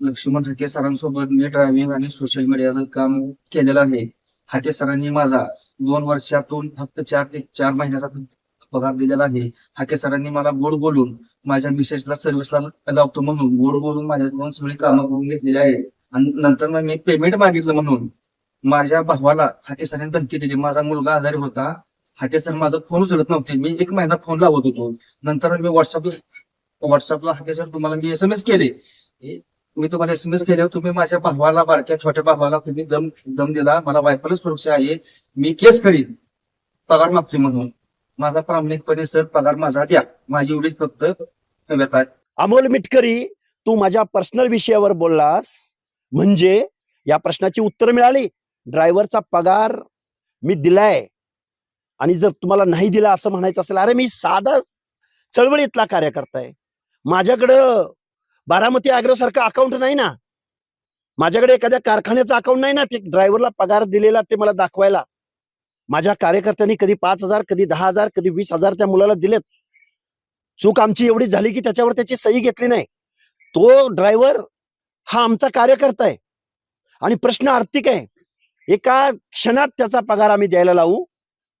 लक्ष्मण हाके सरांसोबत मी ड्रायव्हिंग आणि सोशल मीडियाचं काम केलेलं आहे. हाके सरांनी माझा दोन वर्षातून फक्त चार ते चार महिन्याचा पगार दिलेला आहे. हाके सरांनी मला गोड बोलून माझ्या मिसेसला सर्व्हिसला लावतो म्हणून गोड बोलून माझ्याकडून सगळी कामं करून घेतलेली आहे आणि नंतर मग मी पेमेंट मागितलं म्हणून माझ्या भावाला हाके सरांनी धमकी दिली. माझा मुलगा आजारी होता. हाके सर माझा फोन उचलत नव्हते. मी एक महिना फोन लावत होतो. नंतर मी व्हॉट्सअपला व्हॉट्सअपला हाके सर तुम्हाला मी एस एम एस केले मी तुम्हाला एस एम एस केल्यावर तुम्ही माझ्या भावाला बारक्या छोट्या भावाला तुम्ही दम दम दिला. मला वायफलच सुरक्षा आहे. मी केस करीन. पगार मागतोय म्हणून. माझा प्रामाणिकपणे सर पगार माझा द्या. माझी एवढीच फक्त व्यथा आहे. अमोल मिटकरी तू माझ्या पर्सनल विषयावर बोललास. म्हणजे या प्रश्नाची उत्तर मिळाली. ड्रायव्हरचा पगार मी दिलाय. आणि जर तुम्हाला नाही दिला असं म्हणायचं असेल अरे मी साधा चळवळीतला कार्यकर्ता आहे. माझ्याकडं बारामती अॅग्रो सारखं अकाउंट नाही ना. माझ्याकडे एखाद्या कारखान्याचं अकाउंट नाही ना ते ड्रायव्हरला पगार दिलेला ते मला दाखवायला. माझ्या कार्यकर्त्यांनी कधी पाच हजार कधी दहा हजार कधी वीस हजार त्या मुलाला दिलेत. चूक आमची एवढी झाली की त्याच्यावर त्याची सही घेतली नाही. तो ड्रायव्हर हा आमचा कार्यकर्ता आहे. आणि प्रश्न आर्थिक आहे. एका क्षणात त्याचा पगार आम्ही द्यायला लावू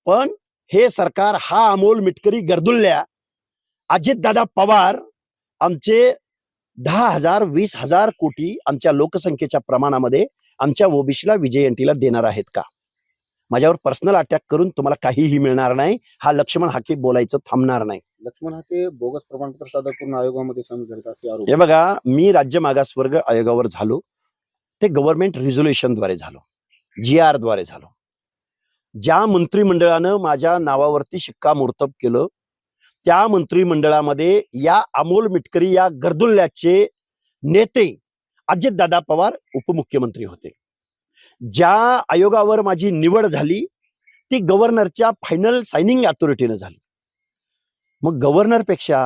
पण हे सरकार हा अमोल मिटकरी गर्दुल्ल्या अजितदादा पवार आमचे दहा हजार वीस हजार कोटी आमच्या लोकसंख्येच्या प्रमाणामध्ये आमच्या ओबीसीला विजयंतीला देणार आहेत का? माझ्यावर पर्सनल अटॅक करून तुम्हाला काहीही मिळणार नाही. हा लक्ष्मण हाके बोलायचं थांबणार नाही. लक्ष्मण हाके बोगस प्रमाणपत्र सादर करून आयोगामध्ये असे आरोप. हे बघा मी राज्य मागासवर्ग आयोगावर झालो. ते गव्हर्नमेंट रिझोल्युशनद्वारे झालो. जी आरद्वारे झालो. ज्या मंत्रिमंडळानं माझ्या नावावरती शिक्कामोर्तब केलं त्या मंत्रिमंडळामध्ये या अमोल मिटकरी या गर्दुल्ल्याचे नेते अजितदादा पवार उपमुख्यमंत्री होते. ज्या आयोगावर माझी निवड झाली ती गव्हर्नरच्या फायनल सायनिंग अथॉरिटीनं झाली. मग गव्हर्नरपेक्षा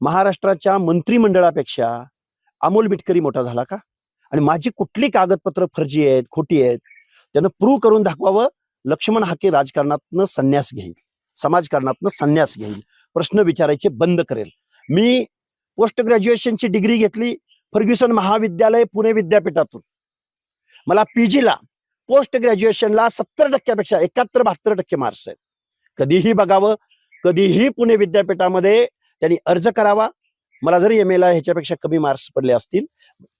महाराष्ट्राच्या मंत्रिमंडळापेक्षा अमोल मिटकरी मोठा झाला का? आणि माझी कुठली कागदपत्र फर्जी आहेत खोटी आहेत त्यानं प्रूव्ह करून दाखवावं लक्ष्मण हाके राजकारणातनं संन्यास घेईल समाजकारणातनं संन्यास घेईल प्रश्न विचारायचे बंद करेल. मी पोस्ट ग्रॅज्युएशनची डिग्री घेतली फर्ग्युसन महाविद्यालय पुणे विद्यापीठातून. मला पीजीला पोस्ट ग्रॅज्युएशनला सत्तर टक्क्यापेक्षा एकाहत्तर बहात्तर टक्के मार्क्स आहेत. कधीही बघावं कधीही पुणे विद्यापीठामध्ये त्यांनी अर्ज करावा मला जरी एम एला ह्याच्यापेक्षा कमी मार्क्स पडले असतील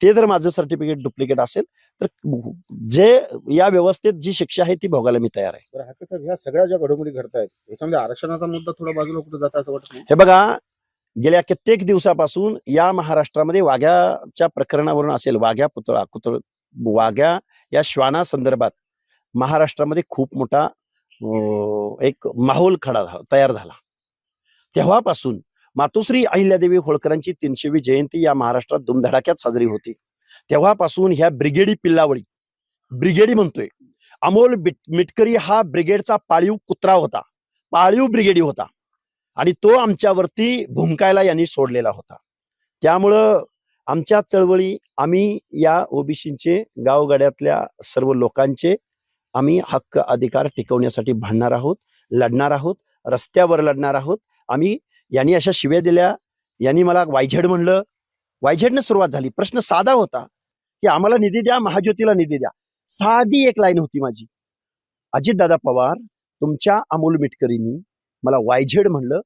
ते जर माझं सर्टिफिकेट डुप्लिकेट असेल तर जे या व्यवस्थेत जी शिक्षा आहे ती भोगायला मी तयार आहे. ह्या सगळ्या ज्या घडामोडी घडतायत याच्यामध्ये आरक्षणाचा मुद्दा थोडा बाजूला कुठे जाता असं वाटत हे बघा गेल्या कित्येक दिवसापासून या महाराष्ट्रामध्ये वाघ्याच्या प्रकरणावरून असेल वाघ्या पुतळा कुतळ वाघ्या या श्वाना संदर्भात महाराष्ट्रामध्ये खूप मोठा एक माहोल खडा तयार झाला. तेव्हापासून मातोश्री अहिल्यादेवी होळकरांची तीनशेवी जयंती या महाराष्ट्रात धुमधडाक्यात साजरी होती. तेव्हापासून ह्या ब्रिगेडी पिल्लावळी ब्रिगेडी म्हणतोय अमोल मिटकरी हा ब्रिगेडचा पाळीव कुत्रा होता पाळीव ब्रिगेडी होता आणि तो आमच्यावरती भुंकायला यांनी सोडलेला होता. त्यामुळं आमच्या चळवळी आम्ही या ओबीसीचे गावगाड्यातल्या सर्व लोकांचे आम्ही हक्क अधिकार टिकवण्यासाठी भांडणार आहोत लढणार आहोत रस्त्यावर लढणार आहोत आम्ही यांनी अशा शिव्या दिल्या. यांनी मला वायझेड म्हणलं. वायझेडनं सुरुवात झाली. प्रश्न साधा होता की आम्हाला निधी द्या महाज्योतीला निधी द्या. साधी एक लाईन होती माझी. अजितदादा पवार तुमच्या अमोल मिटकरींनी मला वायझेड म्हणलं.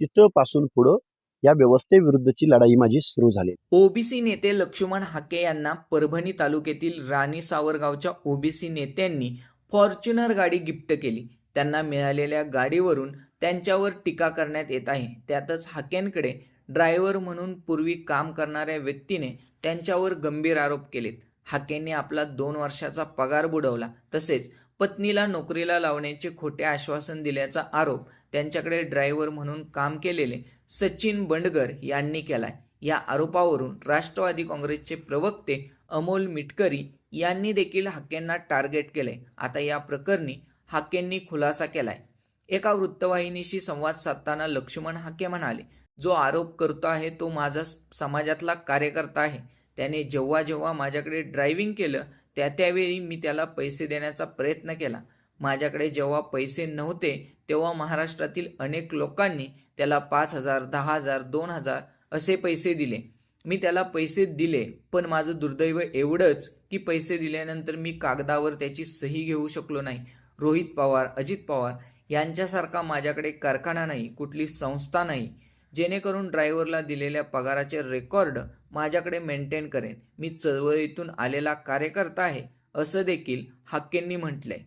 तिथं पासून पुढं या व्यवस्थेविरुद्धची लढाई माझी सुरू झाली. ओबीसी नेते लक्ष्मण हाके यांना परभणी तालुक्यातील राणी सावरगावच्या ओबीसी नेत्यांनी फॉर्च्युनर गाडी गिफ्ट केली. त्यांना मिळालेल्या गाडीवरून त्यांच्यावर टीका करण्यात येत आहे. त्यातच हाकेंकडे ड्रायव्हर म्हणून पूर्वी काम करणाऱ्या व्यक्तीने त्यांच्यावर गंभीर आरोप केलेत. हाकेने आपला दोन वर्षाचा पगार बुडवला. तसेच पत्नीला नोकरीला लावण्याचे खोटे आश्वासन दिल्याचा आरोप त्यांच्याकडे ड्रायव्हर म्हणून काम केलेले सचिन बंडगर यांनी केलाय. या आरोपावरून राष्ट्रवादी काँग्रेसचे प्रवक्ते अमोल मिटकरी यांनी देखील हाकेंना टार्गेट केले आता या प्रकरणी हाकेंनी खुलासा केलाय. एका वृत्तवाहिनीशी संवाद साधताना लक्ष्मण हाके म्हणाले जो आरोप करतो आहे तो माझा स- समाजातला कार्यकर्ता आहे. त्याने जेव्हा जेव्हा माझ्याकडे ड्रायव्हिंग केलं त्या त्यावेळी मी त्याला पैसे देण्याचा प्रयत्न केला. माझ्याकडे जेव्हा पैसे नव्हते तेव्हा महाराष्ट्रातील अनेक लोकांनी त्याला पाच हजार दहा हजार दोन हजार असे पैसे दिले. मी त्याला पैसे दिले पण माझं दुर्दैव एवढंच की पैसे दिल्यानंतर मी कागदावर त्याची सही घेऊ शकलो नाही. रोहित पवार अजित पवार यांच्यासारखा माझ्याकडे कारखाना नाही कुठली संस्था नाही. जेणेकरून ड्रायव्हरला दिलेल्या पगाराचे रेकॉर्ड माझ्याकडे मेंटेन करेन. मी चळवळीतून आलेला कार्यकर्ता आहे असं देखील हाकेंनी म्हटलंय.